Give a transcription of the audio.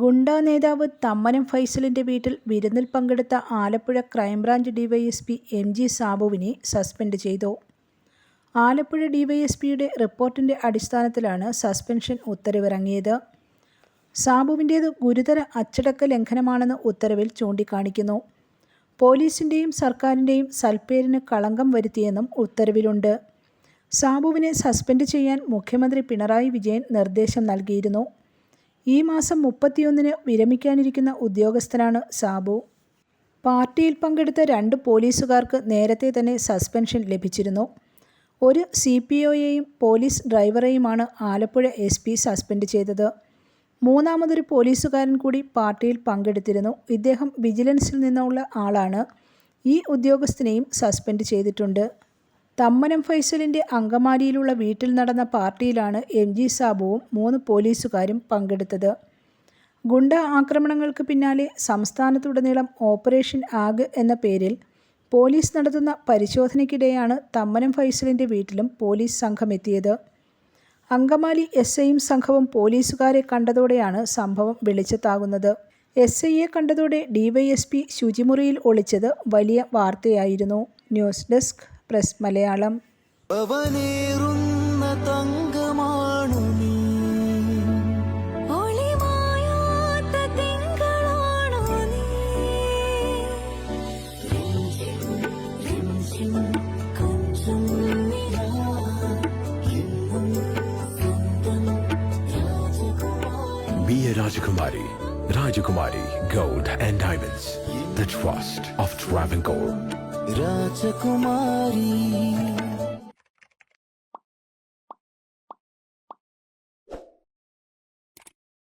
ഗുണ്ടാ നേതാവ് തമ്മനം ഫൈസലിന്റെ വീട്ടിൽ വിരുന്നിൽ പങ്കെടുത്ത Alappuzha crime branch DYSP M G സാബുവിനെ suspend ചെയ്തു. ആലപ്പുഴ ഡിവൈഎസ്പിയുടെ റിപ്പോർട്ടിന്റെ അടിസ്ഥാനത്തിലാണ് സസ്പെൻഷൻ ഉത്തരവിറങ്ങിയത്. സാബുവിന്റേത് ഗുരുതര അച്ചടക്ക ലംഘനമാണെന്ന് ഉത്തരവിൽ ചൂണ്ടിക്കാണിക്കുന്നു. പോലീസിന്റെയും സർക്കാരിന്റെയും സൽപ്പേരിന് കളങ്കം വരുത്തിയെന്നും ഉത്തരവിലുണ്ട്. സാബുവിനെ സസ്പെൻഡ് ചെയ്യാൻ മുഖ്യമന്ത്രി പിണറായി വിജയൻ നിർദ്ദേശം നൽകിയിരുന്നു. ഈ മാസം മുപ്പത്തിയൊന്നിന് വിരമിക്കാനിരിക്കുന്ന ഉദ്യോഗസ്ഥനാണ് സാബു. പാർട്ടിയിൽ പങ്കെടുത്ത രണ്ട് പോലീസുകാർക്ക് നേരത്തെ തന്നെ സസ്പെൻഷൻ ലഭിച്ചിരുന്നു. ഒരു സി പി ഒയെയും പോലീസ് ഡ്രൈവറെയുമാണ് ആലപ്പുഴ എസ് പി സസ്പെൻഡ് ചെയ്തത്. മൂന്നാമതൊരു പോലീസുകാരൻ കൂടി പാർട്ടിയിൽ പങ്കെടുത്തിരുന്നു. ഇദ്ദേഹം വിജിലൻസിൽ നിന്നുള്ള ആളാണ്. ഈ ഉദ്യോഗസ്ഥനെയും സസ്പെൻഡ് ചെയ്തിട്ടുണ്ട്. തമ്മനം ഫൈസലിന്റെ അങ്കമാലിയിലുള്ള വീട്ടിൽ നടന്ന പാർട്ടിയിലാണ് എം ജി സാബുവും മൂന്ന് പോലീസുകാരും പങ്കെടുത്തത്. ഗുണ്ട ആക്രമണങ്ങൾക്ക് പിന്നാലെ സംസ്ഥാനത്തുടനീളം ഓപ്പറേഷൻ ആഗ് എന്ന പേരിൽ പോലീസ് നടത്തുന്ന പരിശോധനയ്ക്കിടെയാണ് തമ്മനം ഫൈസലിന്റെ വീട്ടിലും പോലീസ് സംഘമെത്തിയത് അങ്കമാലി എസ് ഐയും സംഘവും പോലീസുകാരെ കണ്ടതോടെയാണ് സംഭവം വെളിച്ചത്താകുന്നത്. എസ് ഐയെ കണ്ടതോടെ ഡിവൈഎസ്പി ശുചിമുറിയിൽ ഒളിച്ചത് വലിയ വാർത്തയായിരുന്നു. News desk press Malayalam. അവനേറുന്ന തങ്കമാണു നീ. ഒളിമായാത്ത തിങ്കളാണോ നീ. കൊഞ്ചും നിലാ എന്നും സ്വന്തം രാജകുമാരി gold and Rajakumari. Rajakumari Gold and Diamonds. Rajkumari